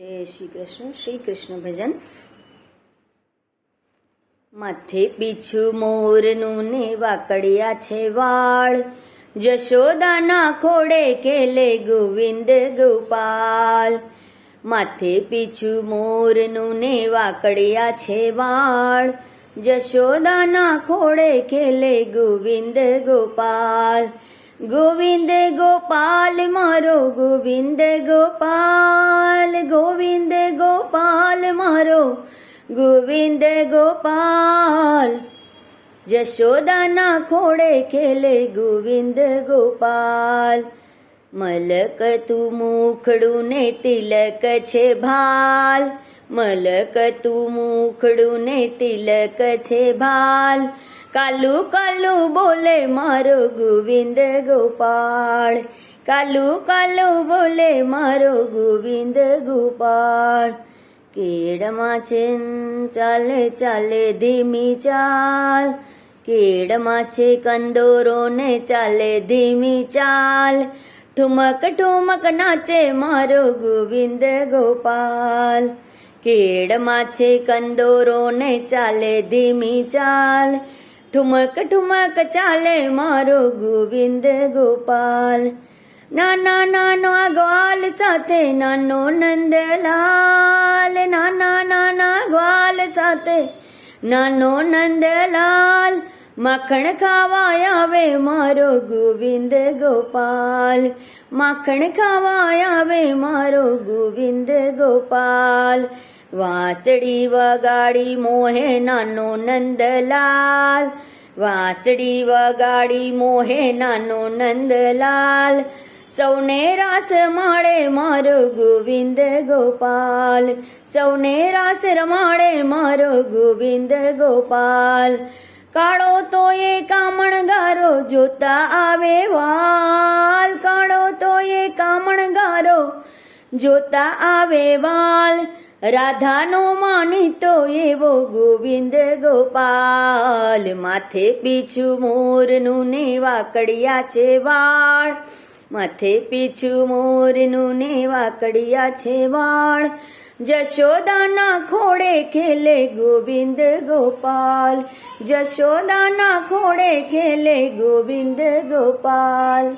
જય શ્રી કૃષ્ણ. શ્રી કૃષ્ણ ભજન. માથે પીછું મોરનું ને વાકડિયા છે વાળ. જશોદાના ખોડે કેલે ગોવિંદ ગોપાલ. માથે પીછું મોરનું ને વાકડિયા છે વાળ. જશોદાના ખોડે કેલે ગોવિંદ ગોપાલ. ગોવિંદ ગોપાલ, મારો ગોવિંદ ગોપાલ ગોવિંદ ગોપાલ, મારો ગોવિંદ ગોપાલ. જશોદાના ખોડે ખેલે ગોવિંદ ગોપાલ. મલક તું મુખડું ને તિલક છે ભાલ. મલક તું મુખડું ને તિલક છે ભાલ. કાલુ કાલુ બોલે મારો ગોવિંદ ગોપાળ. કાલુ કાલુ બોલે મારો ગોવિંદ ગોપાળ. કેડમાં છે ચાલે ચાલે ધીમી ચાલ. કેડમાં છે કંદોરો ને ચાલે ધીમી ચાલ. ઠુમક ઠુમક નાચે મારો ગોવિંદ ગોપાલ કેડમાં છે કંદોરો ને ચાલે ધીમી ચાલ. ઠુમક ઠુમક ચાલે મારો ગોવિંદ ગોપાલ નાના નાનો આ ગ્વાલ સાથે નાનો નંદલાલ નાના નાના ગ્વાલ સાથે નાનો નંદલાલ માખણ ખાવા આવે મારો ગોવિંદ ગોપાલ માખણ ખાવા આવે મારો ગોવિંદ ગોપાલ વાસળી વગાડી મોહે નાનો નંદલાલ. વાંસળી વગાડી મોહે નાનો નંદલાલ. સૌને રાસ માળે મારો ગોવિંદ ગોપાલ. સૌને રાસ રમાડે મારો ગોવિંદ ગોપાલ. કાળો તો એ કામણગારો જોતા આવે વાલ. કાળો તો એ કામણગારો જોતા આવે વાલ. રાધાનો માનીતો એવો ગોવિંદ ગોપાલ. માથે પીછું મોરનું ને વાકડિયા છે વાળ. માથે પીછું મોરનું ને વાકડિયા છે વાળ. જશોદાના ખોડે ખેલે ગોવિંદ ગોપાલ. જશોદાના ખોડે ખેલે ગોવિંદ ગોપાલ.